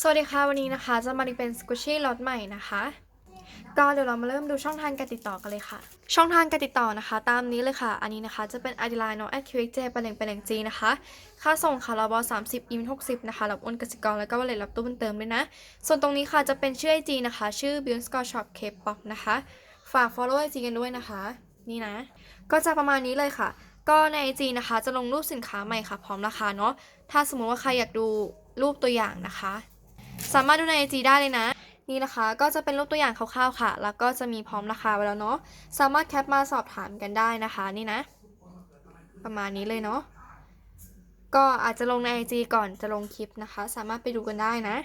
สวัสดีค่ะ วันนี้นะคะ จะมารีเป็นสกูชี่ล็อตใหม่นะคะ ก็เดี๋ยวเรามาเริ่มดูช่องทางการติดต่อกันเลยค่ะ ช่องทางการติดต่อนะคะ ตามนี้เลยค่ะ อันนี้นะคะจะเป็น ID Line เนาะ @qxj ไปเลงไปเลงจีนะคะ ค่าส่งค่ะรบ30อิม60นะคะรับโอนกสิกรแล้วก็วอลเล็ตรับตู้บุญเติมด้วยนะ ส่วนตรงนี้ค่ะจะเป็นชื่อ IG นะคะ ชื่อ b e y o n d Score Shop K-pop นะคะ ฝาก follow IG กันด้วยนะคะ นี่นะ ก็จะประมาณนี้เลยค่ะ ก็ใน IG นะคะ จะลงรูปสินค้าใหม่ค่ะ พร้อมราคาเนาะ ถ้าสมมุติว่าใครอยากดูรูปตัวอย่างนะคะ สามารถดูใน IG ได้เลยนะ นี่นะคะก็จะเป็นรูปตัวอย่างคร่าวๆค่ะ แล้วก็จะมีพร้อมราคาไว้แล้วเนาะสามารถแคปมาสอบถามกันได้นะคะนี่นะ ประมาณนี้เลยเนาะก็อาจจะลงใน IG ก่อนจะลงคลิปนะคะ สามารถไปดูกันได้นะ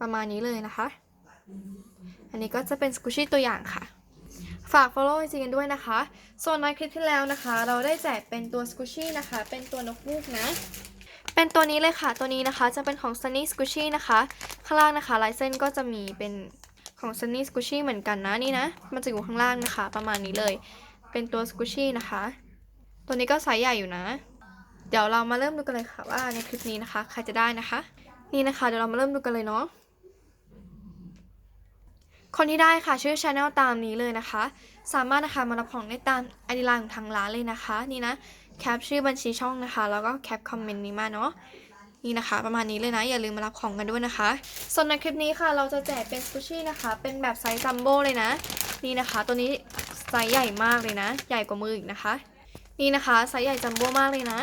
ประมาณนี้เลยนะคะ อันนี้ก็จะเป็นสกูชี่ตัวอย่างค่ะฝาก follow IG กันด้วยนะคะ ส่วนในคลิปที่แล้วนะคะ เราได้แจกเป็นตัวสกูชี่นะคะ เป็นตัวนกฮูกนะ เป็นตัวนี้เลยค่ะ ตัวนี้นะคะจะเป็นของ Sunny Squishy นะคะ ข้างล่างนะคะลายเส้นก็จะมีเป็นของ Sunny Squishy เหมือนกันนะนี่นะ มันจะอยู่ข้างล่างนะคะ ประมาณนี้เลย เป็นตัว Squishy นะคะ ตัวนี้ก็ไซส์ใหญ่อยู่นะ เดี๋ยวเรามาเริ่มดูกันเลยค่ะว่าในคลิปนี้นะคะ ใครจะได้นะคะ นี่นะคะเดี๋ยวเรามาเริ่มดูกันเลยเนาะ คนที่ได้ค่ะชื่อชาแนลตามนี้เลยนะคะ สามารถนะคะมารับของได้ตามไอดีไลน์ของทางร้านเลยนะคะ นี่นะ แคปชื่อบัญชีช่องนะคะ แล้วก็แคปคอมเมนต์นี้มาเนาะนี่นะคะ ประมาณนี้เลยนะ อย่าลืมมารับของกันด้วยนะคะ ส่วนในคลิปนี้ค่ะ เราจะแจกเป็นสกูชี่นะคะ เป็นแบบไซส์จัมโบ้เลยนะ นี่นะคะ ตัวนี้ไซส์ใหญ่มากเลยนะ ใหญ่กว่ามืออีกนะคะ นี่นะคะไซส์ใหญ่จัมโบ้มากเลยนะ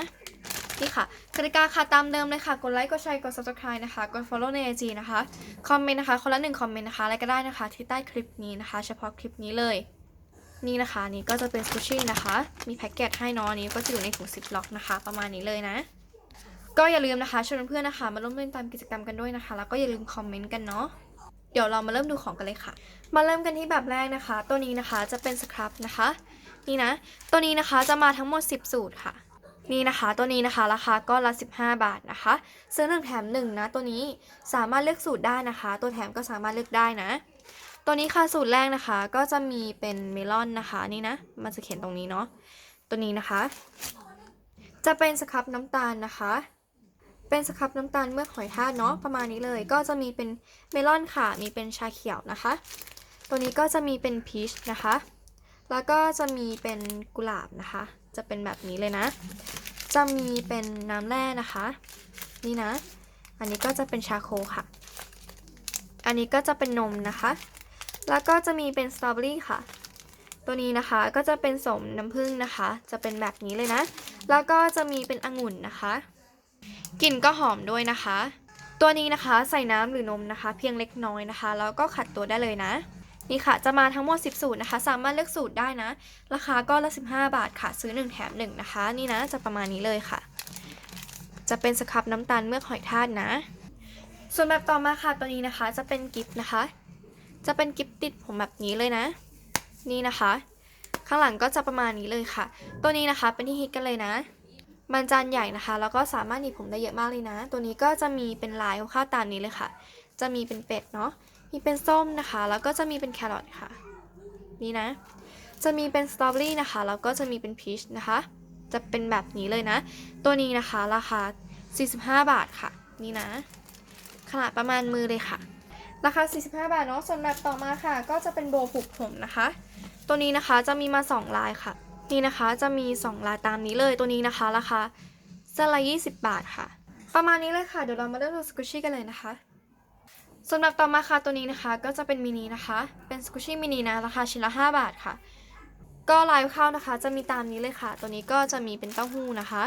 นี่ค่ะกติกาค่ะตามเดิมเลยค่ะ กดไลค์ กดแชร์ กด subscribe นะคะ กด follow ใน IG นะคะ คอมเมนต์นะคะ คนละหนึ่งคอมเมนต์นะคะ อะไรก็ได้นะคะ ที่ใต้คลิปนี้นะคะ เฉพาะคลิปนี้เลย นี่นะคะนี่ก็จะเป็นสกูชี่นะคะ มีแพ็กเกจให้นอะอันนี้ก็จะอยู่ในถุงซิปล็อกนะคะ ประมาณนี้เลยนะ ก็อย่าลืมนะคะชวนเพื่อนๆนะคะ มาร่วมเล่นตามกิจกรรมกันด้วยนะคะ แล้วก็อย่าลืมคอมเมนต์กันเนาะเดี๋ยวเรามาเริ่มดูของกันเลยค่ะ มาเริ่มกันที่แบบแรกนะคะ ตัวนี้นะคะจะเป็นสครับนะคะ นี่นะ ตัวนี้นะคะจะมาทั้งหมด 10 สูตรค่ะ นี่นะคะตัวนี้นะคะราคาก็ละ 15 บาทนะคะ ซื้อหนึ่งแถมหนึ่งนะตัวนี้สามารถเลือกสูตรได้นะคะ ตัวแถมก็สามารถเลือกได้นะ ตัวนี้ค่ะสูตรแรกนะคะ ก็จะมีเป็นเมลอนนะคะนี่นะ มันจะเขียนตรงนี้เนาะตัวนี้นะคะ จะเป็นสครับน้ำตาลนะคะ เป็นสครับน้ำตาลเมือกหอยทากเนาะประมาณนี้เลย ก็จะมีเป็นเมลอนค่ะ มีเป็นชาเขียวนะคะ ตัวนี้ก็จะมีเป็นพีชนะคะ แล้วก็จะมีเป็นกุหลาบนะคะ จะเป็นแบบนี้เลยนะ จะมีเป็นน้ำแร่นะคะ นี่นะ อันนี้ก็จะเป็นชาโคค่ะ อันนี้ก็จะเป็นนมนะคะ แล้วก็จะมีเป็นสตรอเบอรี่ค่ะ ตัวนี้นะคะก็จะเป็นสมน้ำผึ้งนะคะ จะเป็นแบบนี้เลยนะ แล้วก็จะมีเป็นองุ่นนะคะ กลิ่นก็หอมด้วยนะคะ ตัวนี้นะคะใส่น้ำหรือนมนะคะ เพียงเล็กน้อยนะคะ แล้วก็ขัดตัวได้เลยนะนี่ค่ะ จะมาทั้งหมด 10 สูตรนะคะ สามารถเลือกสูตรได้นะ ราคาก็ละ 15 บาทค่ะ ซื้อ 1 แถม 1 นะคะ นี่นะ จะประมาณนี้เลยค่ะ จะเป็นสครับน้ำตาลเมือกหอยทากนะ ส่วนแบบต่อมาค่ะ ตัวนี้นะคะ จะเป็นกิฟต์นะคะ จะเป็นกิฟต์ติดผมแบบนี้เลยนะ นี่นะคะ ข้างหลังก็จะประมาณนี้เลยค่ะ ตัวนี้นะคะเป็นที่ฮิตกันเลยนะมันจานใหญ่นะคะ แล้วก็สามารถหนีบผมได้เยอะมากเลยนะ ตัวนี้ก็จะมีเป็นลายคร่าวตามนี้เลยค่ะ จะมีเป็นเป็ดเนาะมีเป็นส้มนะคะ แล้วก็จะมีเป็นแครอทค่ะ นี่นะ จะมีเป็นสตรอเบอรี่นะคะ แล้วก็จะมีเป็นพีชนะคะ จะเป็นแบบนี้เลยนะ ตัวนี้นะคะราคา 45 บาทค่ะ นี่นะ ขนาดประมาณมือเลยค่ะ ราคา 45 บาทเนาะส่วนแบบต่อมาค่ะ ก็จะเป็นโบผูกผมนะคะ ตัวนี้นะคะจะมีมา 2 ลายค่ะ นี่นะคะจะมี 2 ลายตามนี้เลยตัวนี้นะคะราคาเส้นละ20 บาทค่ะ ประมาณนี้เลยค่ะเดี๋ยวเรามาเริ่มดูสกูชี่กันเลยนะคะส่วนแบบต่อมาค่ะตัวนี้นะคะก็จะเป็นมินินะคะ เป็นสกูชี่มินินะราคาชิ้นละ 5 บาทค่ะ ก็ลายเข้านะคะ จะมีตามนี้เลยค่ะ ตัวนี้ก็จะมีเป็นเต้าหู้นะคะ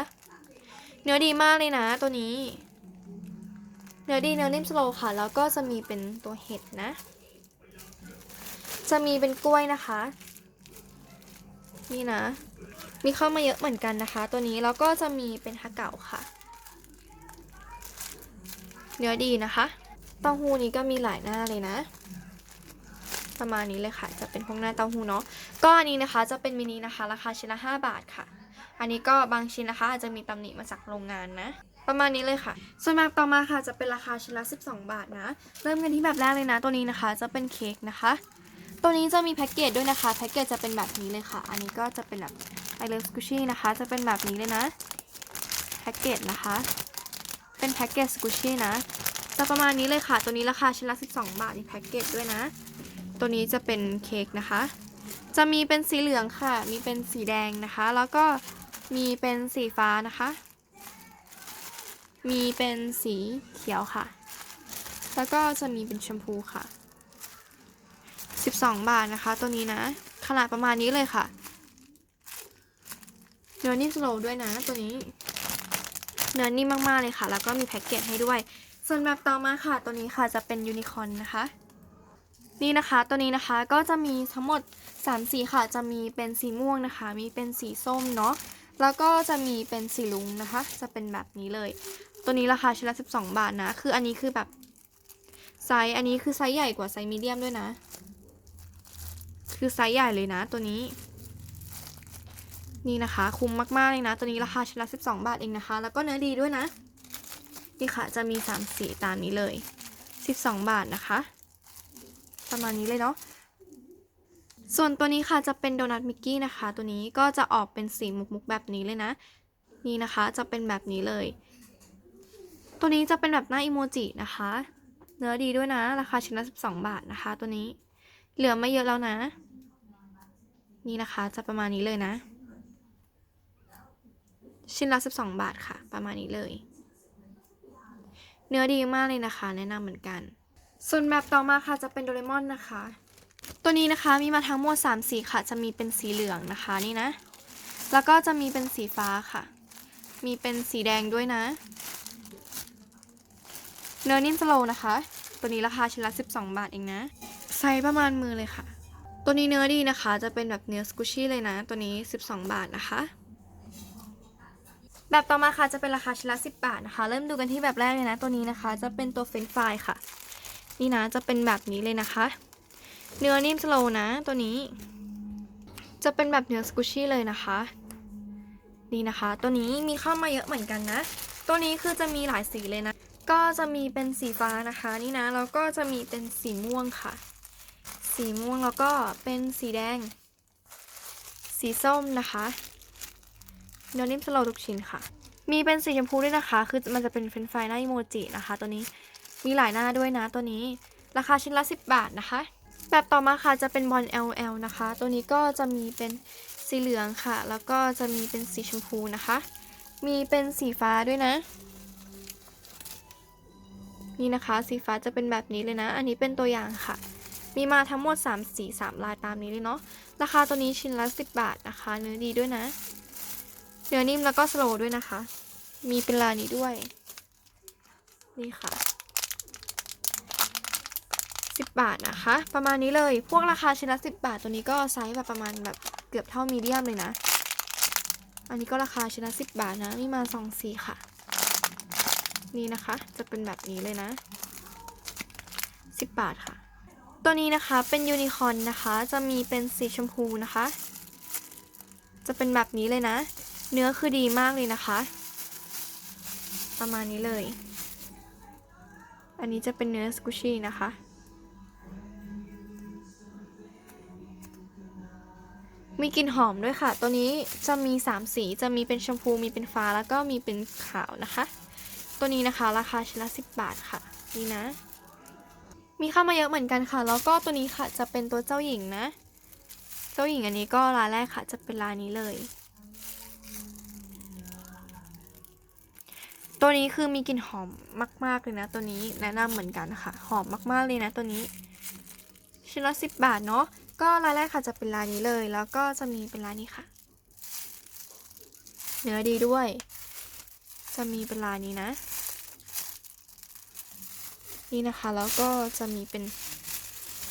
เนื้อดีมากเลยนะตัวนี้ เนื้อดีเนื้อนิ่มสโลค่ะ แล้วก็จะมีเป็นตัวเห็ดนะ จะมีเป็นกล้วยนะคะ นี่นะ มีเข้ามาเยอะเหมือนกันนะคะ ตัวนี้แล้วก็จะมีเป็นฮะเก่าค่ะ เนื้อดีนะคะเต้าหู้นี้ก็มีหลายหน้าเลยนะ ประมาณนี้เลยค่ะ จะเป็นพวกหน้าเต้าหู้เนาะก็อันนี้นะคะจะเป็นมินินะคะ ราคาชิ้นละ5บาทค่ะ อันนี้ก็บางชิ้นนะคะอาจจะมีตำหนิมาจากโรงงานนะ ประมาณนี้เลยค่ะ ส่วนแบบต่อมาค่ะจะเป็นราคาชิ้นละ 12 บาทนะ เริ่มกันที่แบบแรกเลยนะ ตัวนี้นะคะจะเป็นเค้กนะคะ ตัวนี้จะมีแพ็กเกจด้วยนะคะ แพ็กเกจจะเป็นแบบนี้เลยค่ะ อันนี้ก็จะเป็นแบบ I love squishy นะคะ จะเป็นแบบนี้เลยนะ แพ็กเกจนะคะ เป็นแพ็กเกจสกูชี่นะ จะประมาณนี้เลยค่ะ ตัวนี้ราคาชิ้นละ 12 บาทมีแพ็กเกจด้วยนะ ตัวนี้จะเป็นเค้กนะคะ จะมีเป็นสีเหลืองค่ะ มีเป็นสีแดงนะคะ แล้วก็มีเป็นสีฟ้านะคะ มีเป็นสีเขียวค่ะ แล้วก็จะมีเป็นชมพูค่ะ 12 บาทนะคะ ตัวนี้นะ ขนาดประมาณนี้เลยค่ะเนื้อนิ่มสโลด้วยนะตัวนี้ เนื้อนิ่มมาก ๆ เลยค่ะ แล้วก็มีแพ็กเกจให้ด้วย ส่วนแบบต่อมาค่ะ ตัวนี้ค่ะจะเป็นยูนิคอร์นนะคะ นี่นะคะตัวนี้นะคะก็จะมีทั้งหมด3สีค่ะ จะมีเป็นสีม่วงนะคะ มีเป็นสีส้มเนาะ แล้วก็จะมีเป็นสีลุงนะคะ จะเป็นแบบนี้เลย ตัวนี้ราคาชิ้นละ 12 บาทนะ คืออันนี้คือแบบไซส์ อันนี้คือไซส์ใหญ่กว่าไซส์มีเดียมด้วยนะ คือไซส์ใหญ่เลยนะตัวนี้ นี่นะคะ คุ้มมากๆเลยนะ ตัวนี้ราคาชิ้นละ12 บาทเองนะคะ แล้วก็เนื้อดีด้วยนะ นี่ค่ะ จะมี 3 สีตามนี้เลย 12 บาทนะคะ ประมาณนี้เลยเนาะ ส่วนตัวนี้ค่ะจะเป็นโดนัทมิกกี้นะคะ ตัวนี้ก็จะออกเป็นสีมุกๆแบบนี้เลยนะ นี่นะคะจะเป็นแบบนี้เลย ตัวนี้จะเป็นแบบหน้าอิโมจินะคะ เนื้อดีด้วยนะ ราคาชิ้นละ12 บาทนะคะ ตัวนี้ เหลือไม่เยอะแล้วนะ นี่นะคะจะประมาณนี้เลยนะ ชิ้นละ12 บาทค่ะ ประมาณนี้เลย เนื้อดีมากเลยนะคะ แนะนำเหมือนกัน ส่วนแบบต่อมาค่ะจะเป็นโดเรมอนนะคะ ตัวนี้นะคะมีมาทั้งหมด3สีค่ะ จะมีเป็นสีเหลืองนะคะนี่นะ แล้วก็จะมีเป็นสีฟ้าค่ะ มีเป็นสีแดงด้วยนะ เนื้อนิ่มสโลนะคะ ตัวนี้ราคาชิ้นละ 12 บาทเองนะ ไซส์ประมาณมือเลยค่ะ ตัวนี้เนื้อดีนะคะ จะเป็นแบบเนื้อสกูชี่เลยนะ ตัวนี้ 12 บาทนะคะแบบต่อมาค่ะจะเป็นราคาชิ้นละ10 บาทนะคะ เริ่มดูกันที่แบบแรกเลยนะ ตัวนี้นะคะ จะเป็นตัวเฟรนฟรายค่ะ นี่นะจะเป็นแบบนี้เลยนะคะ เนื้อนิ่มสโลนะ ตัวนี้ จะเป็นแบบเนื้อสกูชี่เลยนะคะ นี่นะคะ ตัวนี้มีเข้ามาเยอะเหมือนกันนะ ตัวนี้คือจะมีหลายสีเลยนะ ก็จะมีเป็นสีฟ้านะคะ นี่นะ แล้วก็จะมีเป็นสีม่วงค่ะ สีม่วงแล้วก็เป็นสีแดง สีส้มนะคะ เนื้อนิ่มสโลทุกชิ้นค่ะ มีเป็นสีชมพูด้วยนะคะ คือมันจะเป็นเฟรนช์ฟรายหน้าอิโมจินะคะ ตัวนี้ มีหลายหน้าด้วยนะตัวนี้ ราคาชิ้นละ 10 บาทนะคะ แบบต่อมาค่ะจะเป็นบอล LL นะคะ ตัวนี้ก็จะมีเป็นสีเหลืองค่ะ แล้วก็จะมีเป็นสีชมพูนะคะ มีเป็นสีฟ้าด้วยนะ นี่นะคะ สีฟ้าจะเป็นแบบนี้เลยนะ อันนี้เป็นตัวอย่างค่ะ มีมาทั้งหมด 3 สี 3 ลายตามนี้เลยเนาะ ราคาตัวนี้ชิ้นละ 10 บาทนะคะ เนื้อดีด้วยนะ เนื้อนิ่มแล้วก็สโลด้วยนะคะ มีเป็นลายนี้ด้วย นี่ค่ะ 10 บาทนะคะ ประมาณนี้เลย พวกราคาชิ้นละ 10 บาท ตัวนี้ก็ไซส์แบบประมาณแบบเกือบเท่ามีเดียมเลยนะ อันนี้ก็ราคาชิ้นละ 10 บาทนะมีมา2สีค่ะ นี่นะคะ จะเป็นแบบนี้เลยนะ 10 บาทค่ะ ตัวนี้นะคะเป็นยูนิคอร์นนะคะ จะมีเป็นสีชมพูนะคะ จะเป็นแบบนี้เลยนะ เนื้อคือดีมากเลยนะคะ ประมาณนี้เลย อันนี้จะเป็นเนื้อสกูชี่นะคะ มีกลิ่นหอมด้วยค่ะ ตัวนี้จะมี 3 สี จะมีเป็นชมพู มีเป็นฟ้า แล้วก็มีเป็นขาวนะคะ ตัวนี้นะคะราคาชิ้นละ 10 บาทค่ะ นี่นะ มีเข้ามาเยอะเหมือนกันค่ะ แล้วก็ตัวนี้ค่ะจะเป็นตัวเจ้าหญิงนะ เจ้าหญิงอันนี้ก็ร้านแรกค่ะ จะเป็นร้านนี้เลย ตัวนี้คือมีกลิ่นหอมมากๆเลยนะ ตัวนี้แนะนำเหมือนกันค่ะ หอมมากๆเลยนะ ตัวนี้ ชิ้นละสิบบาทเนาะ ก็รายแรกค่ะจะเป็นร้านนี้เลย แล้วก็จะมีเป็นร้านนี้ค่ะ เนื้อดีด้วย จะมีเป็นร้านนี้นะ นี่นะคะ แล้วก็จะมีเป็น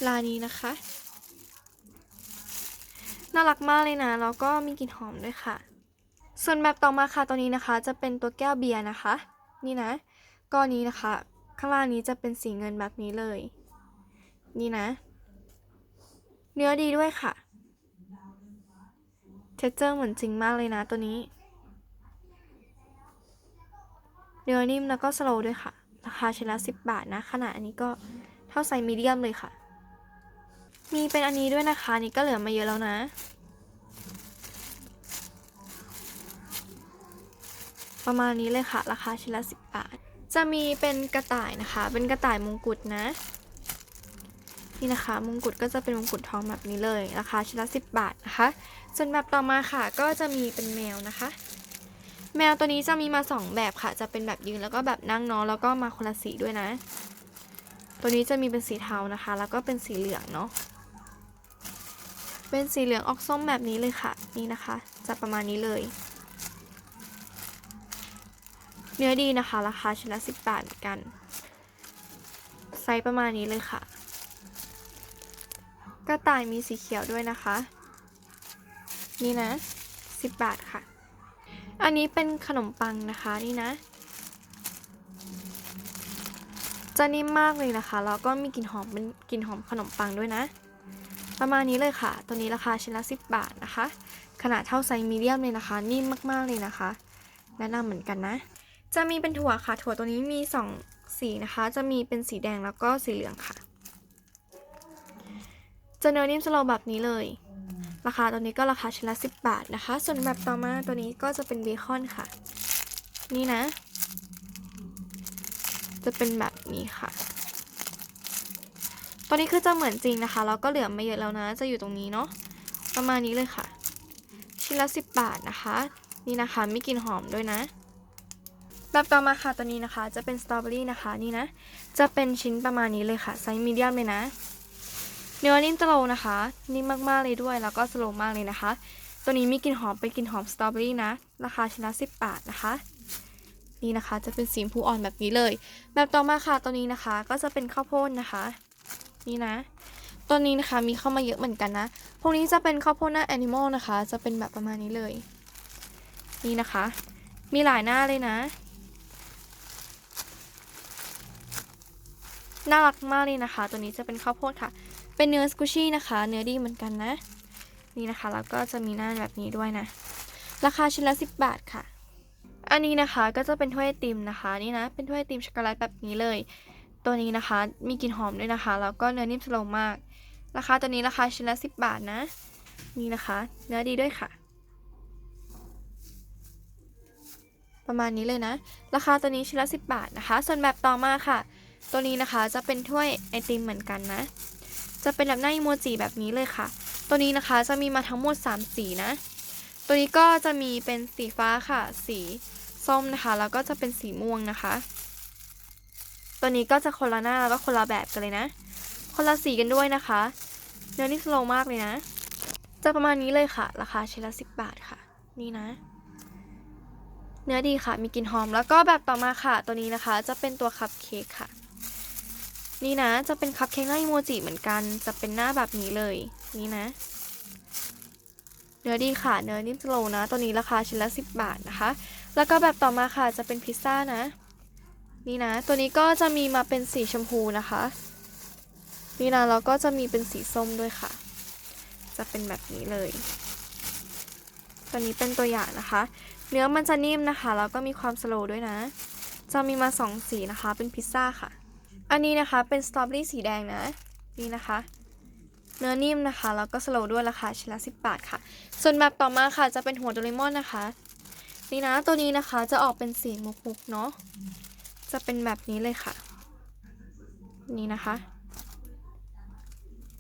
ร้านนี้นะคะ น่ารักมากเลยนะ แล้วก็มีกลิ่นหอมด้วยค่ะ ส่วนแบบต่อมาค่ะตัวนี้นะคะ จะเป็นตัวแก้วเบียร์นะคะ นี่นะ ก้อนนี้นะคะ ข้างล่างนี้จะเป็นสีเงินแบบนี้เลย นี่นะ เนื้อดีด้วยค่ะ เทเจอร์เหมือนจริงมากเลยนะตัวนี้ เนื้อนิ่มแล้วก็สโลว์ด้วยค่ะ ราคาชิ้นละ10บาทนะ ขนาดอันนี้ก็เท่าไซส์มีเดียมเลยค่ะ มีเป็นอันนี้ด้วยนะคะนนี้ก็เหลือมาเยอะแล้วนะ ประมาณนี้เลยค่ะ ราคาชิ้นละ10บาท จะมีเป็นกระต่ายนะคะ เป็นกระต่ายมงกุฎนะ นี่นะคะมงกุฎก็จะเป็นมงกุฎทองแบบนี้เลยราคาชิ้นละ10บาทนะคะ ส่วนแบบต่อมาค่ะก็จะมีเป็นแมวนะคะ แมวตัวนี้จะมีมา 2 แบบค่ะ จะเป็นแบบยืนแล้วก็แบบนั่งนาะแล้วก็มาคนละสีด้วยนะ ตัวนี้จะมีเป็นสีเทานะคะ แล้วก็เป็นสีเหลืองเนาะเป็นสีเหลืองออกส้มแบบนี้เลยค่ะ นี่นะคะ จะประมาณนี้เลย เนื้อดีนะคะ ราคาชิ้นละ10บาทเหมือนกัน ไซส์ประมาณนี้เลยค่ะ กระต่ายมีสีเขียวด้วยนะคะ นี่นะ 10 บาทค่ะ อันนี้เป็นขนมปังนะคะนี่นะ จะนิ่มมากเลยนะคะ แล้วก็มีกลิ่นหอมเป็นกลิ่นหอมขนมปังด้วยนะ ประมาณนี้เลยค่ะ ตัวนี้ราคาชิ้นละ 10 บาทนะคะ ขนาดเท่าไซส์มีเดียมเลยนะคะ นิ่มมากๆเลยนะคะ แนะนำเหมือนกันนะ จะมีเป็นถั่วค่ะ ถั่วตัวนี้มี 2 สีนะคะ จะมีเป็นสีแดงแล้วก็สีเหลืองค่ะ จะเนื้อนิ่มสโลว์แบบนี้เลย ราคาตัวนี้ก็ราคาชิ้นละ 10 บาทนะคะ ส่วนแบบต่อมาตัวนี้ก็จะเป็นเบคอนค่ะ นี่นะ จะเป็นแบบนี้ค่ะตัวนี้คือจะเหมือนจริงนะคะแล้วก็เหลือไม่เยอะแล้วนะ จะอยู่ตรงนี้เนาะ ประมาณนี้เลยค่ะ ชิ้นละ 10 บาทนะคะ นี่นะคะมีกลิ่นหอมด้วยนะแบบต่อมาค่ะตัวนี้นะคะ จะเป็นสตรอเบอรี่นะคะนี่นะ จะเป็นชิ้นประมาณนี้เลยค่ะไซส์มีเดียมเลยนะ เนื้อนิ่มสโลนะคะ นิ่มมากๆเลยด้วย แล้วก็สโลมากเลยนะคะ ตัวนี้มีกลิ่นหอมเป็นกลิ่นหอมสตรอเบอรี่นะ ราคาชิ้นละ10 บาทนะคะ นี่นะคะจะเป็นสีชมพูอ่อนแบบนี้เลย แบบต่อมาค่ะตัวนี้นะคะ ก็จะเป็นข้าวโพดนะคะ นี่นะตัวนี้นะคะมีเข้ามาเยอะเหมือนกันนะ พวกนี้จะเป็นข้าวโพดหน้าแอนิมอลนะคะ จะเป็นแบบประมาณนี้เลย นี่นะคะ มีหลายหน้าเลยนะ น่ารักมากเลยนะคะ ตัวนี้จะเป็นข้าวโพดค่ะ เป็นเนื้อสกูชี่นะคะ เนื้อดีเหมือนกันนะ นี่นะคะ แล้วก็จะมีหน้าแบบนี้ด้วยนะ ราคาชิ้นละ 10 บาทค่ะ อันนี้นะคะก็จะเป็นถ้วยไอติมนะคะ นี่นะ เป็นถ้วยไอติมช็อกโกแลตแบบนี้เลย ตัวนี้นะคะ มีกลิ่นหอมด้วยนะคะ แล้วก็เนื้อนิ่มสโลมาก ราคาตัวนี้ราคาชิ้นละ 10 บาทนะ นี่นะคะ เนื้อดีด้วยค่ะ ประมาณนี้เลยนะ ราคาตัวนี้ชิ้นละ 10 บาทนะคะ ส่วนแบบต่อมาค่ะ ตัวนี้นะคะจะเป็นถ้วยไอติมเหมือนกันนะ จะเป็นแบบหน้าอีโมจิแบบนี้เลยค่ะ ตัวนี้นะคะจะมีมาทั้งหมด 3 สีนะ ตัวนี้ก็จะมีเป็นสีฟ้าค่ะ สีส้มนะคะ แล้วก็จะเป็นสีม่วงนะคะ ตัวนี้ก็จะคนละหน้าแล้วก็คนละแบบกันเลยนะ คนละสีกันด้วยนะคะ เนื้อนี่สโลมากเลยนะ จะประมาณนี้เลยค่ะ ราคาชิ้นละ10 บาทค่ะ นี่นะ เนื้อดีค่ะ มีกลิ่นหอม แล้วก็แบบต่อมาค่ะ ตัวนี้นะคะ จะเป็นตัวคัพเค้กค่ะ นี่นะจะเป็นคัพเค้กหน้าอีโมจิเหมือนกัน จะเป็นหน้าแบบนี้เลย นี่นะ เนื้อดีค่ะ เนื้อนิ่มสโลนะ ตัวนี้ราคาชิ้นละ10 บาทนะคะ แล้วก็แบบต่อมาค่ะจะเป็นพิซซ่านะ นี่นะ ตัวนี้ก็จะมีมาเป็นสีชมพูนะคะ นี่นะแล้วก็จะมีเป็นสีส้มด้วยค่ะ จะเป็นแบบนี้เลย ตัวนี้เป็นตัวอย่างนะคะ เนื้อมันจะนิ่มนะคะ แล้วก็มีความสโลด้วยนะ จะมีมาสองสีนะคะ เป็นพิซซ่าค่ะ อันนี้นะคะเป็นสตรอเบอรี่สีแดงนะ นี่นะคะ เนื้อนิ่มนะคะ แล้วก็สโลด้วยราคาชิ้นละ10บาทค่ะ ส่วนแบบต่อมาค่ะจะเป็นหัวโดเรมอนนะคะ นี่นะตัวนี้นะคะจะออกเป็นสีมุกๆเนาะจะเป็นแบบนี้เลยค่ะ นี่นะคะ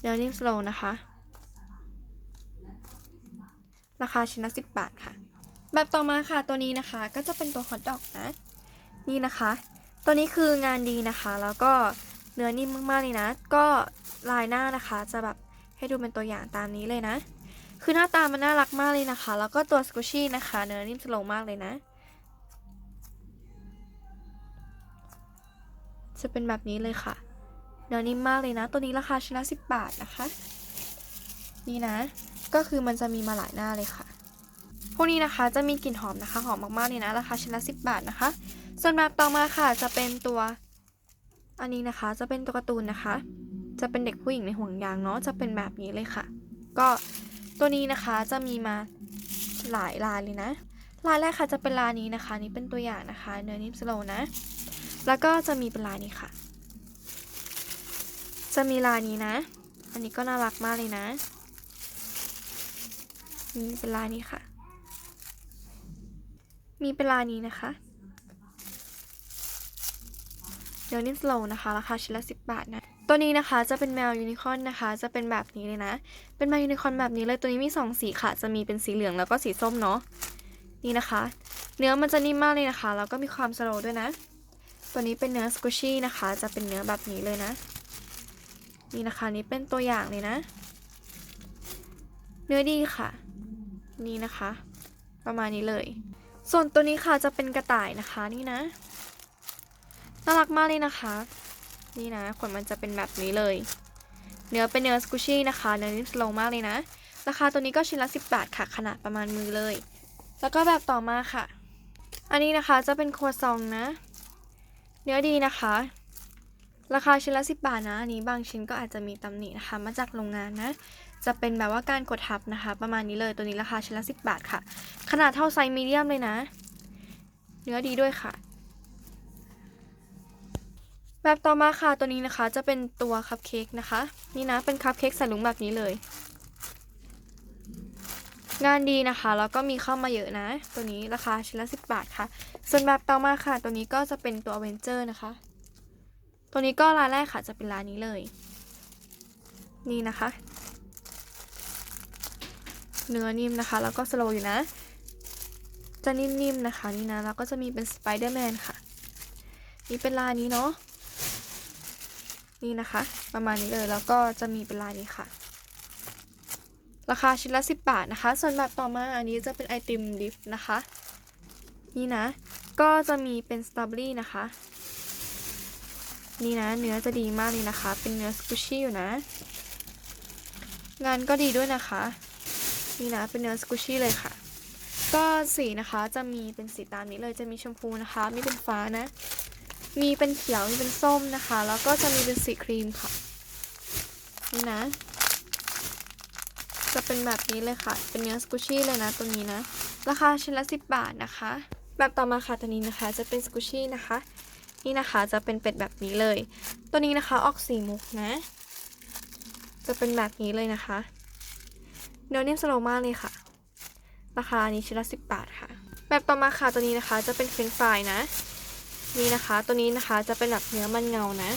เนื้อนิ่มสโลนะคะราคาชิ้นละ10บาทค่ะ แบบต่อมาค่ะตัวนี้นะคะ ก็จะเป็นตัวฮอทดอกนะ นี่นะคะ ตัวนี้คืองานดีนะคะ แล้วก็เนื้อนิ่มมากๆเลยนะ ก็ลายหน้านะคะ จะแบบให้ดูเป็นตัวอย่างตามนี้เลยนะ คือหน้าตามันน่ารักมากเลยนะคะ แล้วก็ตัวสกูชี่นะคะ เนื้อนิ่มสโลมากเลยนะ จะเป็นแบบนี้เลยค่ะ เนื้อนิ่มมากเลยนะ ตัวนี้ราคาชิ้นละ10 บาทนะคะ นี่นะ ก็คือมันจะมีมาหลายหน้าเลยค่ะ พวกนี้นะคะจะมีกลิ่นหอมนะคะ หอมมากๆเลยนะ ราคาชิ้นละ10 บาทนะคะ ส่วนแบบต่อมาค่ะจะเป็นตัว อันนี้นะคะจะเป็นตัวการ์ตูนนะคะ จะเป็นเด็กผู้หญิงในห่วงยางเนาะจะเป็นแบบนี้เลยค่ะ ก็ตัวนี้นะคะจะมีมาหลายลายเลยนะลายแรกค่ะจะเป็นลายนี้นะคะ นี่เป็นตัวอย่างนะคะ เนื้อนิ่มสโลนะ แล้วก็จะมีเป็นลายนี้ค่ะ จะมีลายนี้นะ อันนี้ก็น่ารักมากเลยนะนี่เป็นลายนี้ค่ะ มีเป็นลายนี้นะคะ l นิ n สโลนะคะราคาชิ้นละ 10 บาทนะ ตัวนี้นะคะจะเป็นแมวยูนิคอนนะคะ จะเป็นแบบนี้เลยนะ เป็นแมวยูนิคอนแบบนี้เลยตัวนี้มี 2 สีค่ะ จะมีเป็นสีเหลืองแล้วก็สีส้มเนาะนี่นะคะ เนื้อมันจะนิ่มมากเลยนะคะแล้วก็มีความสโลด้วยนะ ตัวนี้เป็นเนื้อสกูชี่นะคะ จะเป็นเนื้อแบบนี้เลยนะ นี่นะคะนี่เป็นตัวอย่างเลยนะ เนื้อดีค่ะ นี่นะคะ ประมาณนี้เลย ส่วนตัวนี้ค่ะจะเป็นกระต่ายนะคะนี่นะ น่ารักมากเลยนะคะ นี่นะขนมันจะเป็นแบบนี้เลย เนื้อเป็นเนื้อสกูชี่นะคะ เนื้อนิ่มสโลมากเลยนะ ราคาตัวนี้ก็ชิ้นละ 10 บาทค่ะ ขนาดประมาณมือเลย แล้วก็แบบต่อมาค่ะ อันนี้นะคะจะเป็นครัวซองนะ เนื้อดีนะคะ ราคาชิ้นละ 10 บาทนะ อันนี้บางชิ้นก็อาจจะมีตำหนินะคะ มาจากโรงงานนะ จะเป็นแบบว่าการกดทับนะคะ ประมาณนี้เลย ตัวนี้ราคาชิ้นละ 10 บาทค่ะ ขนาดเท่าไซส์มีเดียมเลยนะ เนื้อดีด้วยค่ะ แบบต่อมาค่ะตัวนี้นะคะจะเป็นตัวคัพเค้กนะคะ นี่นะเป็นคัพเค้กใส่ลุงแบบนี้เลย งานดีนะคะแล้วก็มีเข้ามาเยอะนะ ตัวนี้ราคาชิ้นละ10บาทค่ะ ส่วนแบบต่อมาค่ะ ตัวนี้ก็จะเป็นตัวเวนเจอร์นะคะ ตัวนี้ก็ร้านแรกค่ะจะเป็นร้านนี้เลย นี่นะคะ เนื้อนิ่มนะคะ แล้วก็สโลอยู่นะ จะนิ่มๆนะคะนี่นะแล้วก็จะมีเป็นสไปเดอร์แมนค่ะนี่เป็นลายนี้เนาะ นี่นะคะ ประมาณนี้เลยแล้วก็จะมีเป็นลายนี้ค่ะ ราคาชิ้นละ 10 บาทนะคะ ส่วนแบบต่อมาอันนี้จะเป็นไอติมลิฟนะคะ นี่นะ ก็จะมีเป็นสตรอเบอรี่นะคะ นี่นะเนื้อจะดีมากเลยนะคะ เป็นเนื้อสกูชี่อยู่นะ งานก็ดีด้วยนะคะ นี่นะเป็นเนื้อสกูชี่เลยค่ะ ก็สีนะคะจะมีเป็นสีตามนี้เลยจะมีชมพูนะคะ มีเป็นฟ้านะ มีเป็นเขียว มีเป็นส้มนะคะ แล้วก็จะมีเป็นสีครีมค่ะ นี่นะ จะเป็นแบบนี้เลยค่ะ เป็นเนื้อสกูชี่เลยนะตัวนี้นะ ราคาชิ้นละ 10 บาทนะคะ แบบต่อมาค่ะตัวนี้นะคะ จะเป็นสกูชี่นะคะ นี่นะคะจะเป็นเป็ดแบบนี้เลย ตัวนี้นะคะออกสีมุกนะ จะเป็นแบบนี้เลยนะคะเนื้อนิ่มสโลมากเลยค่ะ ราคานี้ชิ้นละ 10 บาทค่ะ แบบต่อมาค่ะตัวนี้นะคะ จะเป็นเฟรนฟรายนะ นี่นะคะ ตัวนี้นะคะจะเป็นแบบเนื้อมันเงานะ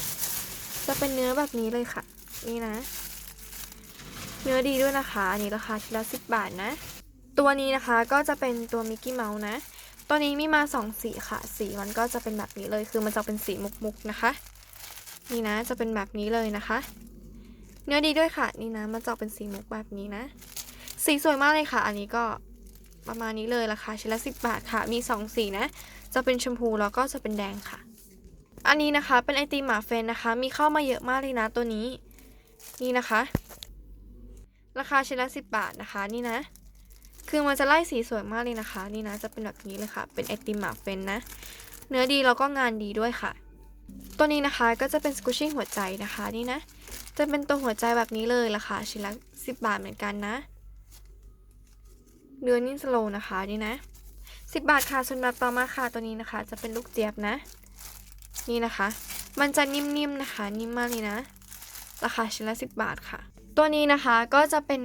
จะเป็นเนื้อแบบนี้เลยค่ะ นี่นะ เนื้อดีด้วยนะคะ อันนี้ราคาชิ้นละ10บาทนะ ตัวนี้นะคะก็จะเป็นตัวมิกกี้เมาส์นะ ตัวนี้มีมา2สีค่ะ สีมันก็จะเป็นแบบนี้เลย คือมันจะเป็นสีมุกๆนะคะ นี่นะ จะเป็นแบบนี้เลยนะคะ เนื้อดีด้วยค่ะ นี่นะ มันจะเป็นสีมุกแบบนี้นะ สีสวยมากเลยค่ะ อันนี้ก็ประมาณนี้เลยราคาชิ้นละ10บาทค่ะ มี2สีนะ จะเป็นชมพูแล้วก็จะเป็นแดงค่ะ อันนี้นะคะเป็นไอติมหมาเฟนนะคะ มีเข้ามาเยอะมากเลยนะตัวนี้ นี่นะคะ ราคาชิ้นละ10บาทนะคะนี่นะ คือมันจะไล่สีสวยมากเลยนะคะ นี่นะจะเป็นแบบนี้เลยค่ะ เป็นไอติมหมาเฟนนะ เนื้อดีแล้วก็งานดีด้วยค่ะ ตัวนี้นะคะก็จะเป็นสกูชิ่งหัวใจนะคะนี่นะ จะเป็นตัวหัวใจแบบนี้เลยราคาชิ้นละ10บาทเหมือนกันนะเนื้อนิ่มสโลนะคะนี่นะ 10 บาทค่ะ ส่วนแบบต่อมาค่ะตัวนี้นะคะ จะเป็นลูกเจี๊ยบนะ นี่นะคะ มันจะนิ่มๆนะคะ นิ่มมากเลยนะ ราคาชิ้นละ 10 บาทค่ะ ตัวนี้นะคะก็จะเป็น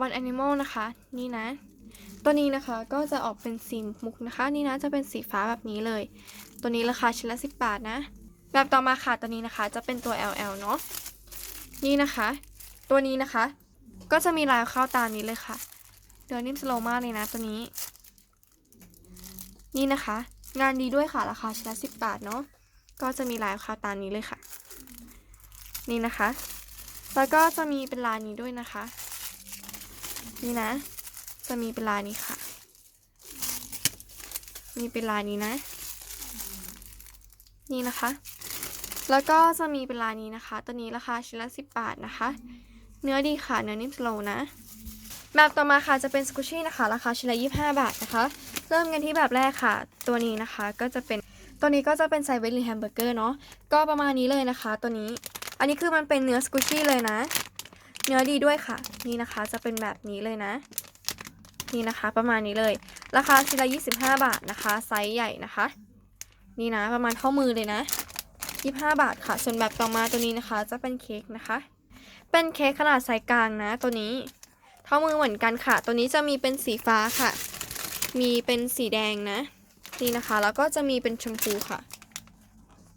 วันแอนิมอลนะคะ นี่นะ ตัวนี้นะคะก็จะออกเป็นสีมุกนะคะ นี่นะจะเป็นสีฟ้าแบบนี้เลย ตัวนี้ราคาชิ้นละ 10 บาทนะ แบบต่อมาค่ะตัวนี้นะคะ จะเป็นตัว LL เนาะนี่นะคะ ตัวนี้นะคะ ก็จะมีลายเข้าตามนี้เลยค่ะเดือนิ่มสโลมากเลยนะตัวนี้ นี่นะคะ งานดีด้วยค่ะ ราคาชิ้นละสิบบาทเนาะ ก็จะมีลายคาตามนี้เลยค่ะ นี่นะคะ แล้วก็จะมีเป็นลายนี้ด้วยนะคะ นี่นะ จะมีเป็นลายนี้ค่ะ มีเป็นลายนี้นะ นี่นะคะ แล้วก็จะมีเป็นลายนี้นะคะ ตัวนี้ราคาชิ้นละสิบบาทนะคะ เนื้อดีค่ะ เนื้อนิ่มสโลนะ แบบต่อมาค่ะจะเป็นสกูชี่นะคะ ราคาชิ้นละ25บาทนะคะ เริ่มกันที่แบบแรกค่ะ ตัวนี้นะคะก็จะเป็นตัวนี้ก็จะเป็นไซเวลีแฮมเบอร์เกอร์เนาะก็ประมาณนี้เลยนะคะ ตัวนี้ อันนี้คือมันเป็นเนื้อสกูชี่เลยนะ เนื้อดีด้วยค่ะ นี่นะคะจะเป็นแบบนี้เลยนะ นี่นะคะ ประมาณนี้เลย ราคาชิ้นละ25 บาทนะคะ ไซส์ใหญ่นะคะ นี่นะประมาณเท่ามือเลยนะ 25 บาทค่ะ ส่วนแบบต่อมาตัวนี้นะคะ จะเป็นเค้กนะคะ เป็นเค้กขนาดไซส์กลางนะ ตัวนี้ เท่ามือเหมือนกันค่ะ ตัวนี้จะมีเป็นสีฟ้าค่ะ มีเป็นสีแดงนะ นี่นะคะ แล้วก็จะมีเป็นชมพูค่ะ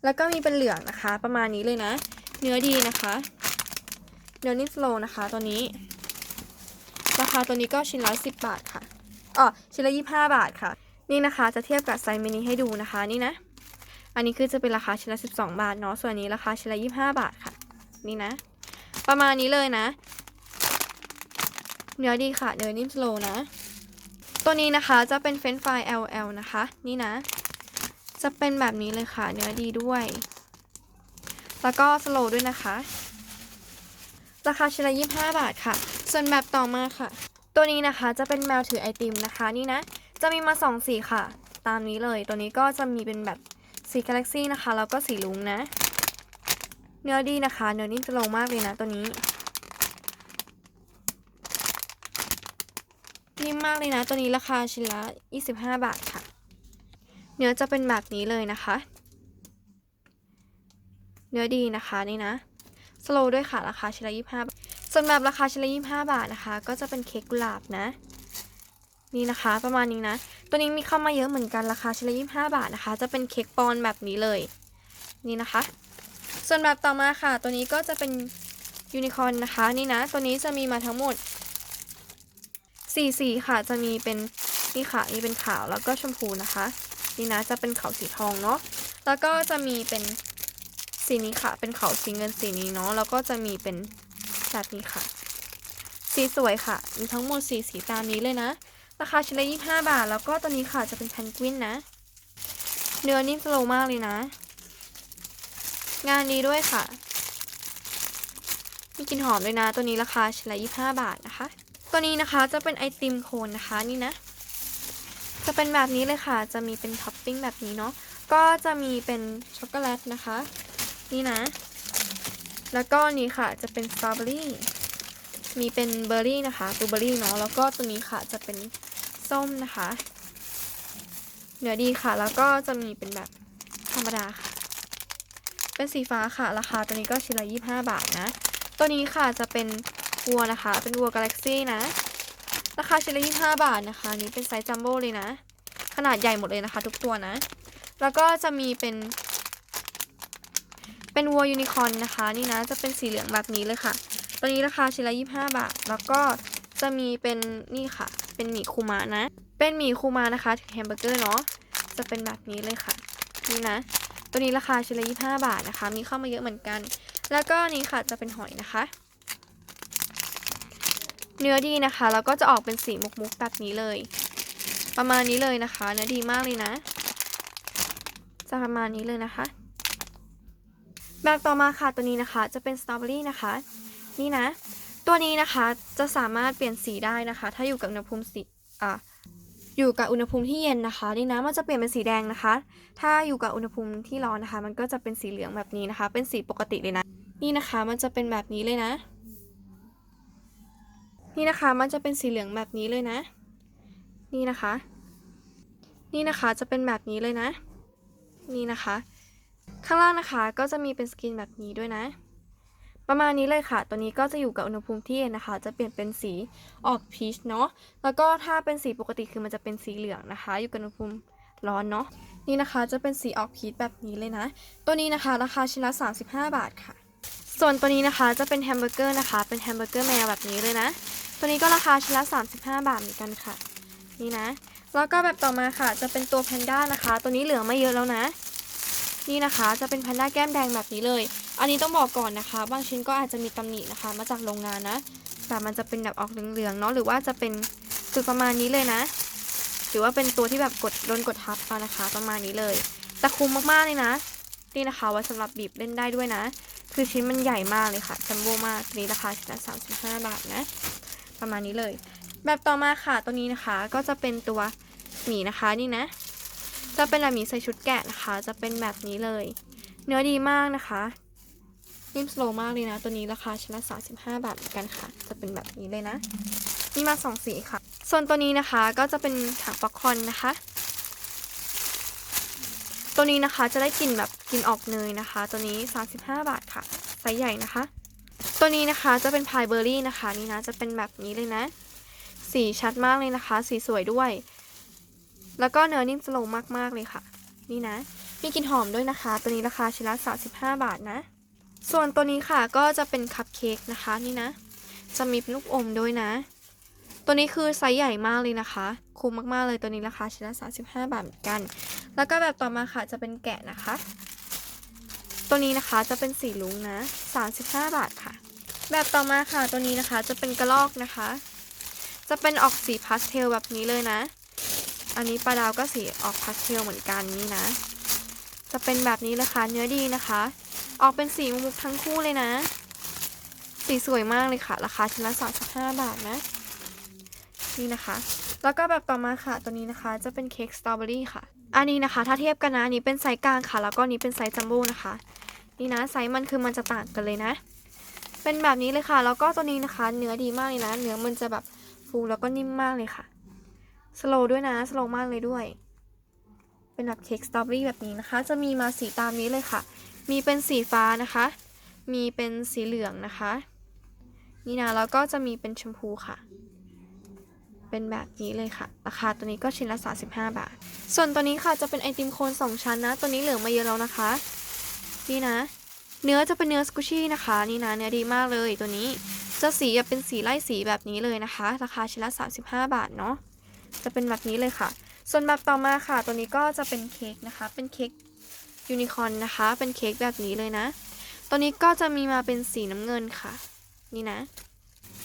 แล้วก็มีเป็นเหลืองนะคะ ประมาณนี้เลยนะ เนื้อดีนะคะ เนื้อนิ่มสโลนะคะตัวนี้ ราคาตัวนี้ก็ชิ้นละ10บาทค่ะอ๋อชิ้นละ25บาทค่ะ นี่นะคะจะเทียบกับไซส์มินิให้ดูนะคะนี่นะ อันนี้คือจะเป็นราคาชิ้นละ12บาทเนาะ ส่วนนี้ราคาชิ้นละ25บาทค่ะ นี่นะ ประมาณนี้เลยนะ เนื้อดีค่ะ เนื้อนิ่มสโลนะ ตัวนี้นะคะจะเป็นเฟรนช์ฟราย LL นะคะ นี่นะ จะเป็นแบบนี้เลยค่ะเนื้อดีด้วย แล้วก็สโลด้วยนะคะ ราคาชิ้นละ25บาทค่ะ ส่วนแบบต่อมาค่ะ ตัวนี้นะคะจะเป็นแมวถือไอติมนะคะนี่นะ จะมีมาสองสีค่ะ ตามนี้เลย ตัวนี้ก็จะมีเป็นแบบสีกาแล็กซี่นะคะ แล้วก็สีลุงนะ เนื้อดีนะคะ เนื้อนิ่มจะลงมากเลยนะตัวนี้ นิ่มมากเลยนะ ตัวนี้ราคาชิ้นละ 25 บาทค่ะ เนื้อจะเป็นแบบนี้เลยนะคะ เนื้อดีนะคะนี่นะ สโลด้วยค่ะ ราคาชิ้นละ 25 บาทส่วนแบบราคาชิ้นละ 25 บาทนะคะ ก็จะเป็นเค้กกุหลาบนะ นี่นะคะ ประมาณนี้นะ ตัวนี้มีเข้ามาเยอะเหมือนกัน ราคาชิ้นละ 25 บาทนะคะ จะเป็นเค้กปอนแบบนี้เลย นี่นะคะ ส่วนแบบต่อมาค่ะ ตัวนี้ก็จะเป็นยูนิคอร์นนะคะ นี่นะ ตัวนี้จะมีมาทั้งหมด สีสีค่ะจะมีเป็นนี่ค่ะนี่เป็นขาวแล้วก็ชมพูนะคะ นี่นะจะเป็นเขาสีทองเนาะแล้วก็จะมีเป็นสีนี้ค่ะ เป็นเขาสีเงินสีนี้เนาะแล้วก็จะมีเป็นแบบนี้ค่ะ สีสวยค่ะ มีทั้งหมดสีสีตามนี้เลยนะราคาชิ้นละ25บาท แล้วก็ตัวนี้ค่ะจะเป็นแพนกวินนะ เนื้อนิ่มสโลมากเลยนะ งานดีด้วยค่ะ มีกลิ่นหอมด้วยนะ ตัวนี้ราคาชิ้นละ25บาทนะคะ ตัวนี้นะคะจะเป็นไอติมโคนนะคะนี่นะ จะเป็นแบบนี้เลยค่ะ จะมีเป็นท็อปปิ้งแบบนี้เนาะก็จะมีเป็นช็อกโกแลตนะคะ นี่นะ แล้วก็นี้ค่ะจะเป็นสตรอเบอรี่มีเป็นเบอร์รี่นะคะบลูเบอร์รี่เนาะแล้วก็ตัวนี้ค่ะจะเป็นส้มนะคะเนื้อดีค่ะ แล้วก็จะมีเป็นแบบธรรมดาค่ะ เป็นสีฟ้าค่ะ ราคาตัวนี้ก็ชิ้นละ25 บาทนะ ตัวนี้ค่ะจะเป็น วัวนะคะ เป็นวัวกาแล็กซี่นะ ราคาชิ้นละ25บาทนะคะ นี้เป็นไซส์จัมโบ้เลยนะ ขนาดใหญ่หมดเลยนะคะ ทุกตัวนะ แล้วก็จะมีเป็น เป็นวัวยูนิคอร์นนะคะ นี่นะ จะเป็นสีเหลืองแบบนี้เลยค่ะ ตัวนี้ราคาชิ้นละ25บาท แล้วก็จะมีเป็นนี่ค่ะ เป็นหมี่คูมานะ เป็นหมี่คูมานะคะถึงแฮมเบอร์เกอร์เนาะ จะเป็นแบบนี้เลยค่ะ นี่นะ ตัวนี้ราคาชิ้นละ25บาทนะคะ มีเข้ามาเยอะเหมือนกัน แล้วก็นี่ค่ะจะเป็นหอยนะคะ เนื้อดีนะคะ แล้วก็จะออกเป็นสีมุกๆแบบนี้เลย ประมาณนี้เลยนะคะ เนื้อดีมากเลยนะ จะประมาณนี้เลยนะคะ แบบต่อมาค่ะตัวนี้นะคะ จะเป็นสตรอเบอรี่นะคะ นี่นะ ตัวนี้นะคะจะสามารถเปลี่ยนสีได้นะคะ ถ้าอยู่กับอุณหภูมิสีอ่าอยู่กับอุณหภูมิที่เย็นนะคะนี่นะมันจะเปลี่ยนเป็นสีแดงนะคะ ถ้าอยู่กับอุณหภูมิที่ร้อนนะคะ มันก็จะเป็นสีเหลืองแบบนี้นะคะ เป็นสีปกติเลยนะ นี่นะคะมันจะเป็นแบบนี้เลยนะ นี่นะคะมันจะเป็นสีเหลืองแบบนี้เลยนะ นี่นะคะ นี่นะคะจะเป็นแบบนี้เลยนะ นี่นะคะ ข้างล่างนะคะก็จะมีเป็นสกินแบบนี้ด้วยนะ ประมาณนี้เลยค่ะ ตัวนี้ก็จะอยู่กับอุณหภูมิที่เย็นนะคะ จะเปลี่ยนเป็นสีออกพีชเนาะ แล้วก็ถ้าเป็นสีปกติคือมันจะเป็นสีเหลืองนะคะ อยู่กับอุณหภูมิร้อนเนาะ นี่นะคะจะเป็นสีออกพีชแบบนี้เลยนะ ตัวนี้นะคะราคาชิ้นละ 35 บาทค่ะ ส่วนตัวนี้นะคะจะเป็นแฮมเบอร์เกอร์นะคะ เป็นแฮมเบอร์เกอร์แมวแบบนี้เลยนะ ตัวนี้ก็ราคาชิ้นละ 35 บาทเหมือนกันค่ะ นี่นะ แล้วก็แบบต่อมาค่ะ จะเป็นตัวแพนด้านะคะ ตัวนี้เหลือไม่เยอะแล้วนะ นี่นะคะจะเป็นแพนด้าแก้มแดงแบบนี้เลย อันนี้ต้องบอกก่อนนะคะ บางชิ้นก็อาจจะมีตำหนินะคะ มาจากโรงงานนะ แต่มันจะเป็นแบบออกเหลืองๆเนาะ หรือว่าจะเป็นจุดประมาณนี้เลยนะ หรือว่าเป็นตัวที่แบบกดโดนกดทับมานะคะ ประมาณนี้เลย แต่คุ้มมากๆเลยนะ นี่นะคะไว้สำหรับบีบเล่นได้ด้วยนะ คือชิ้นมันใหญ่มากเลยค่ะจัมโบ้มากตัวนี้ราคาชิ้นละ35 บาทนะ ประมาณนี้เลย แบบต่อมาค่ะตัวนี้นะคะก็จะเป็นตัวหมีนะคะนี่นะ จะเป็นแบบหมีใส่ชุดแกะนะคะ จะเป็นแบบนี้เลย เนื้อดีมากนะคะนิ่มสโลมากเลยนะ ตัวนี้ราคาชิ้นละ35 บาทเหมือนกันค่ะ จะเป็นแบบนี้เลยนะ มีมาสองสีค่ะ ส่วนตัวนี้นะคะก็จะเป็นถังป๊อปคอนนะคะ ตัวนี้นะคะจะได้กลิ่นแบบกลิ่นออกเนยนะคะ ตัวนี้ 35 บาทค่ะไซส์ใหญ่นะคะ ตัวนี้นะคะจะเป็นพายเบอร์รี่นะคะนี่นะจะเป็นแบบนี้เลยนะ สีชัดมากเลยนะคะ สีสวยด้วย แล้วก็เนื้อนิ่มสโลมากๆเลยค่ะ นี่นะ มีกลิ่นหอมด้วยนะคะ ตัวนี้ราคาชิ้นละ35 บาทนะ ส่วนตัวนี้ค่ะก็จะเป็นคัพเค้กนะคะนี่นะ จะมีลูกอมด้วยนะ ตัวนี้คือไซส์ใหญ่มากเลยนะคะ คุ้มมากๆเลยตัวนี้ราคาชิ้นละ35 บาทเหมือนกัน แล้วก็แบบต่อมาค่ะจะเป็นแกะนะคะตัวนี้นะคะจะเป็นสีลุงนะ 35 บาทค่ะ แบบต่อมาค่ะตัวนี้นะคะจะเป็นกระลอกนะคะ จะเป็นออกสีพาสเทลแบบนี้เลยนะ อันนี้ปลาดาวก็สีออกพาสเทลเหมือนกันนี่นะ จะเป็นแบบนี้เลยค่ะเนื้อดีนะคะ ออกเป็นสีมุกทั้งคู่เลยนะ สีสวยมากเลยค่ะ ราคาชิ้นละ35 บาทนะ นี่นะคะ แล้วก็แบบต่อมาค่ะตัวนี้นะคะจะเป็นเค้กสตรอเบอรี่ค่ะ อันนี้นะคะ ถ้าเทียบกันนะอันนี้เป็นไซส์กลางค่ะ แล้วก็นี้เป็นไซส์จัมโบ้นะคะ นี่นะไซส์มันคือมันจะต่างกันเลยนะ เป็นแบบนี้เลยค่ะ แล้วก็ตัวนี้นะคะ เนื้อดีมากเลยนะ เนื้อมันจะแบบฟูแล้วก็นิ่มมากเลยค่ะ สโลด้วยนะ สโลมากเลยด้วย เป็นแบบเค้กสตรอเบอรี่แบบนี้นะคะ จะมีมาสีตามนี้เลยค่ะ มีเป็นสีฟ้านะคะ มีเป็นสีเหลืองนะคะ นี่นะ แล้วก็จะมีเป็นชมพูค่ะ เป็นแบบนี้เลยค่ะ ราคาตัวนี้ก็ชิ้นละ35 บาท ส่วนตัวนี้ค่ะจะเป็นไอติมโคน2ชั้นนะ ตัวนี้เหลืองมาเยอะแล้วนะคะ นี่นะ เนื้อจะเป็นเนื้อสกูชี่นะคะ นี่นะเนื้อดีมากเลยตัวนี้ จะสีจะเป็นสีไล่สีแบบนี้เลยนะคะ ราคาชิ้นละ 35 บาทเนาะ จะเป็นแบบนี้เลยค่ะ ส่วนแบบต่อมาค่ะ ตัวนี้ก็จะเป็นเค้กนะคะ เป็นเค้กยูนิคอร์นนะคะ เป็นเค้กแบบนี้เลยนะ ตัวนี้ก็จะมีมาเป็นสีน้ำเงินค่ะ นี่นะ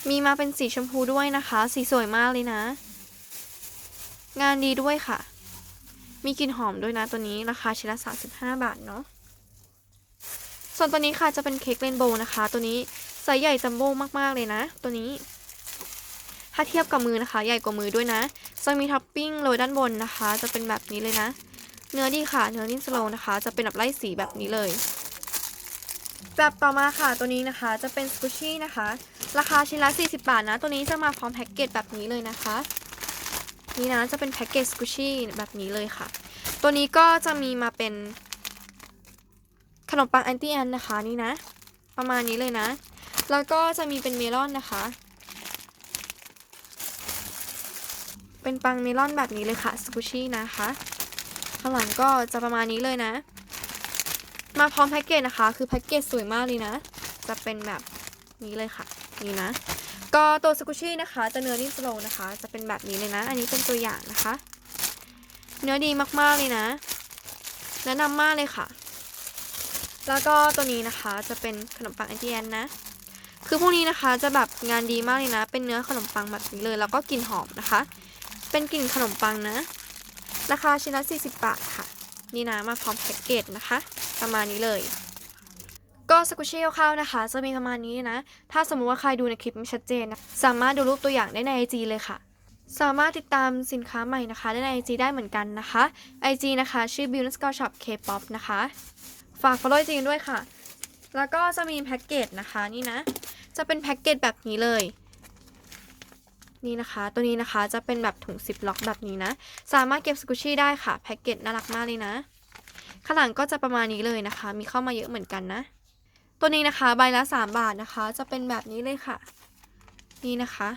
มีมาเป็นสีชมพูด้วยนะคะ สีสวยมากเลยนะ งานดีด้วยค่ะ มีกลิ่นหอมด้วยนะตัวนี้ ราคาชิ้นละ 35 บาทเนาะ ส่วนตัวนี้ค่ะจะเป็นเค้กเรนโบว์นะคะ ตัวนี้ไซส์ใหญ่จัมโบ้มากๆเลยนะ ตัวนี้ ถ้าเทียบกับมือนะคะ ใหญ่กว่ามือด้วยนะ จะมีท็อปปิ้งโรยด้านบนนะคะ จะเป็นแบบนี้เลยนะ เนื้อดีค่ะ เนื้อนิ่มสโลว์นะคะ จะเป็นแบบไล่สีแบบนี้เลยแบบต่อมาค่ะตัวนี้นะคะจะเป็นสกูชี่นะคะ ราคาชิ้นละ40 บาทนะ ตัวนี้จะมาพร้อมแพ็กเกจแบบนี้เลยนะคะ นี่นะจะเป็นแพ็กเกจสกูชี่แบบนี้เลยค่ะ ตัวนี้ก็จะมีมาเป็น ขนมปังแอนตี้แอนนะคะนี่นะ ประมาณนี้เลยนะ แล้วก็จะมีเป็นเมลอนนะคะ เป็นปังเมลอนแบบนี้เลยค่ะสกูชี่นะคะข้างหลังก็จะประมาณนี้เลยนะ มาพร้อมแพ็กเกจนะคะ คือแพ็กเกจสวยมากเลยนะ จะเป็นแบบนี้เลยค่ะ นี่นะ ก็ตัวสกูชี่นะคะ จะเนื้อนิ่มสโลนะคะ จะเป็นแบบนี้เลยนะ อันนี้เป็นตัวอย่างนะคะ เนื้อดีมากๆเลยนะ แนะนำมากเลยค่ะ แล้วก็ตัวนี้นะคะจะเป็นขนมปังแอนตี้แอนนะ คือพวกนี้นะคะจะแบบงานดีมากเลยนะ เป็นเนื้อขนมปังแบบนี้เลย แล้วก็กลิ่นหอมนะคะ เป็นกลิ่นขนมปังนะ ราคาชิ้นละ40 บาทค่ะ นี่นะมาพร้อมแพ็กเกจนะคะ ประมาณนี้เลย ก็สกุชี่คร่าวนะคะ จะมีประมาณนี้นะ ถ้าสมมุติว่าใครดูในคลิปไม่ชัดเจนนะสามารถดูรูปตัวอย่างได้ใน IG เลยค่ะสามารถติดตามสินค้าใหม่นะคะ ได้ใน IG ได้เหมือนกันนะคะ IG นะคะ ชื่อ Beauty Score Shop K-pop นะคะ ฝาก follow จริงด้วยค่ะ แล้วก็จะมีแพ็กเกจนะคะนี่นะ จะเป็นแพ็กเกจแบบนี้เลย นี่นะคะ ตัวนี้นะคะจะเป็นแบบถุงซิปล็อกแบบนี้นะ สามารถเก็บสกุชี่ได้ค่ะ แพ็กเกจน่ารักมากเลยนะ ข้างหลังก็จะประมาณนี้เลยนะคะ มีเข้ามาเยอะเหมือนกันนะ ตัวนี้นะคะใบละ 3 บาทนะคะ จะเป็นแบบนี้เลยค่ะ นี่นะคะ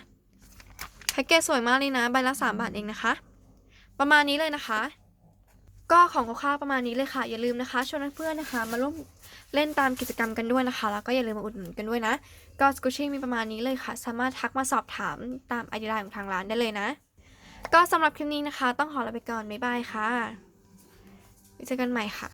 แพ็กเกจสวยมากเลยนะ ใบละ 3 บาทเองนะคะ ประมาณนี้เลยนะคะ ก็ของคร่าวๆประมาณนี้เลยค่ะ อย่าลืมนะคะชวนเพื่อนๆนะคะ มาร่วมเล่นตามกิจกรรมกันด้วยนะคะ แล้วก็อย่าลืมมาอุดหนุนกันด้วยนะ ก็สกูชี่มีประมาณนี้เลยค่ะ สามารถทักมาสอบถามตามไอเดีไลน์ของทางร้านได้เลยนะ ก็สำหรับคลิปนี้นะคะ ต้องขอลาไปก่อนบ๊ายบายค่ะไว้เจอกันใหม่ค่ะ